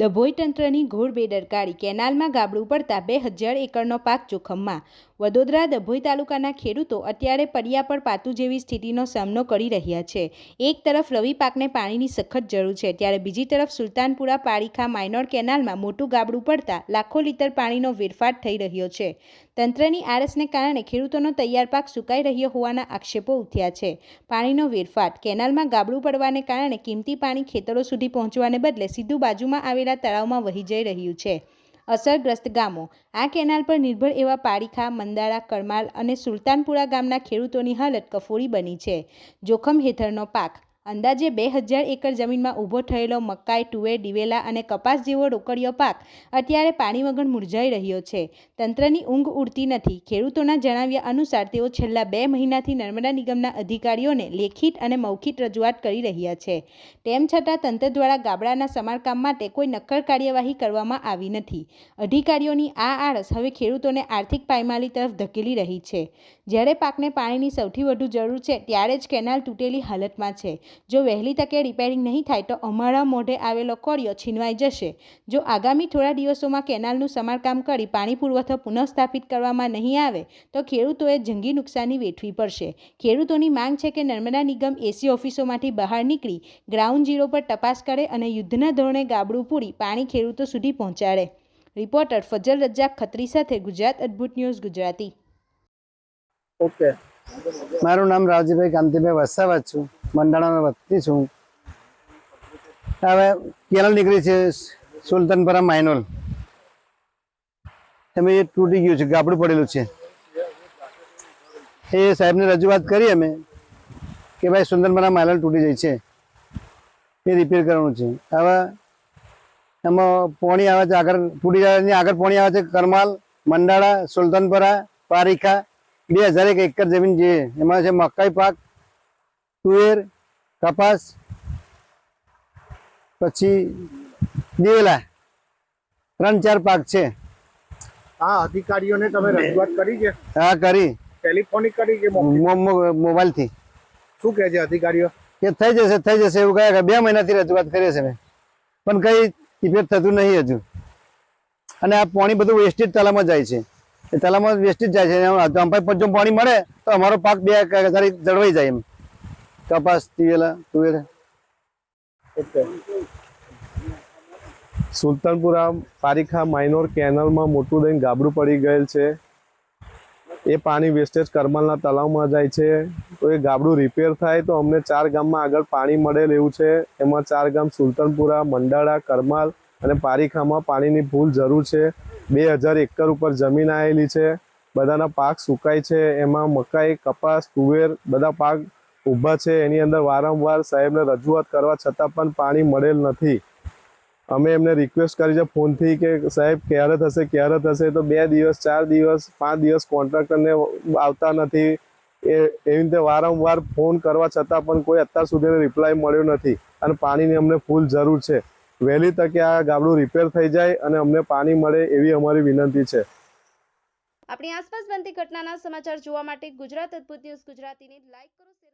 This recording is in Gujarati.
ડભોઈ તંત્રની ઘોર બેદરકારી કેનાલમાં ગાબડું પડતા બે હજાર એકરનો પાક જોખમમાં. વડોદરા ડભોઈ તાલુકાના ખેડૂતો અત્યારે પડ્યા પર પાતું જેવી સ્થિતિનો સામનો કરી રહ્યા છે. એક તરફ રવિ પાકને પાણીની સખત જરૂર છે, ત્યારે બીજી તરફ સુલતાનપુરા પારીખા માઇનોર કેનાલમાં મોટું ગાબડું પડતા લાખો લીટર પાણીનો વેરફાટ થઈ રહ્યો છે. તંત્રની આળસને કારણે ખેડૂતોનો તૈયાર પાક સુકાઈ રહ્યો હોવાના આક્ષેપો ઉઠ્યા છે. પાણીનો વેરફાટ, કેનાલમાં ગાબડું પડવાને કારણે કિંમતી પાણી ખેતરો સુધી પહોંચવાને બદલે સીધું બાજુમાં આવેલા તળાવમાં વહી જઈ રહ્યું છે. અસરગ્રસ્ત ગામો. આ કેનાલ પર નિર્ભર એવા પારીખા મંદાળા કરમાલ અને સુલતાનપુરા ગામના ખેડૂતોની હાલત કફોડી બની છે. જોખમ હેઠળનો પાક. અંદાજે બે હજાર એકર જમીનમાં ઊભો થયેલો મકાઈ તુવેર દિવેલા અને કપાસ જેવો રોકડીયો પાક અત્યારે પાણી વગર મુરઝાઈ રહ્યો છે. તંત્રની ઊંઘ ઉડતી નથી. ખેડૂતોના જણાવ્યા અનુસાર તેઓ છેલ્લા બે મહિનાથી નર્મદા નિગમના અધિકારીઓને લેખિત અને મૌખિક રજૂઆત કરી રહ્યા છે. તેમ છતાં તંત્ર દ્વારા ગાબડાના સમારકામ માટે કોઈ નક્કર કાર્યવાહી કરવામાં આવી નથી. અધિકારીઓની આ આળસ હવે ખેડૂતોને આર્થિક પાયમાલી તરફ ધકેલી રહી છે. જ્યારે પાકને પાણીની સૌથી વધુ જરૂર છે, ત્યારે જ કેનાલ તૂટેલી હાલતમાં છે. જો વહેલી તકે રિપેરિંગ નહીં થાય તો અમારા મોઢે આવેલો કોળિયો છીનવાઈ જશે. જો આગામી થોડા દિવસોમાં કેનાલનું સમારકામ કરી પાણી પુરવઠો પુનઃસ્થાપિત કરવામાં નહીં આવે, તો ખેડૂતોએ જંગી નુકસાની વેઠવી પડશે. ખેડૂતોની માંગ છે કે નર્મદા નિગમ એસી ઓફિસોમાંથી બહાર નીકળી ગ્રાઉન્ડ ઝીરો પર તપાસ કરે અને યુદ્ધના ધોરણે ગાબડું પૂરી પાણી ખેડૂતો સુધી પહોંચાડે. રિપોર્ટર ફજલ રજાક ખત્રી સાથે ગુજરાત અદ્ભુત ન્યૂઝ ગુજરાતી. ઓકે. મારું નામ રાવજીભાઈ કાંતિભાઈ વસાવા છું. મંડાણાનો વધતી છું. હવે કેરળ નીકળી છે સુલતાનપરા માઇનોલ એમ એ તૂટી ગયું છે, ગાબડું પડેલું છે. એ સાહેબને રજૂઆત કરી અમે કે ભાઈ સુલતાનપરા માઇનોલ તૂટી જાય છે. એ રિપેર કરવાનું છે. હવે એમાં પોણી આવે છે, આગળ તૂટી જાય આગળ પોણી આવે છે, કરમાલ, મંડાળા, સુલતાનપરા, પારીખા, બે હજાર એક એકર જમીન જે એમાં છે મકાઈ પાક તુવેર કપાસ પછી દિવેલા. ત્રણ ચાર પાક છે. આ અધિકારીઓને તમે રજૂઆત કરી છે? હા કરી. ટેલિફોનિક કરી કે મોબાઈલ મો- શું કહે છે અધિકારીઓ? કે થઈ જશે થઈ જશે એવું કહે કે બે મહિનાથી રજૂઆત કરીએ છે મેં. પણ કઈ ઇફેક્ટ થતું નહીં હજુ. અને આ પાણી બધું વેસ્ટેજ તલામાં જાય છે. એ તલામાં વેસ્ટેજ જાય છે. અંપાઈ પંચો પાણી મળે તો અમારો પાક બે જળવાઈ જાય એમ. કપાસ દિવેલા તુવેર. ઓકે. સુલતાનપુરા પારીખા માઇનોર કેનલમાં મોટું દઈને ગાબડું પડી ગયેલ છે. એ પાણી વેસ્ટેજ કરમલના તળાવમાં જાય છે. તો એ ગાબડું રિપેર થાય તો અમને ચાર ગામમાં આગળ પાણી મળેલ એવું છે. એમાં ચાર ગામ સુલતાનપુરા મંડાળા કરમાલ અને પારીખામાં પાણીની ભૂલ જરૂર છે. બે હજાર એકર ઉપર જમીન આવેલી છે. બધાના પાક સુકાય છે. એમાં મકાઈ કપાસ તુવેર બધા પાક ઊભા છે, એની અંદર વારંવાર સાહેબને રજૂઆત કરવા છતાં પણ પાણી મળેલ નથી. અમે એમને રિક્વેસ્ટ કરી છે ફોનથી કે, સાહેબ, ક્યારે થશે ક્યારે થશે? તો બે દિવસ, ચાર દિવસ, પાંચ દિવસ કોન્ટ્રાક્ટરને આવતા નથી. એ, એવી રીતે વારંવાર ફોન કરવા છતાં પણ કોઈ અત્યાર સુધી રિપ્લાય મળ્યો નથી. અને પાણીની અમને ફૂલ જરૂર છે. વહેલી તકે આ ગાબડું રિપેર થઈ જાય અને અમને પાણી મળે એવી અમારી વિનંતી છે. આપણી આસપાસ બનતી ઘટનાના સમાચાર જોવા માટે ગુજરાત અદ્ભુત ન્યૂઝ ગુજરાતીને લાઈક કરો, શેર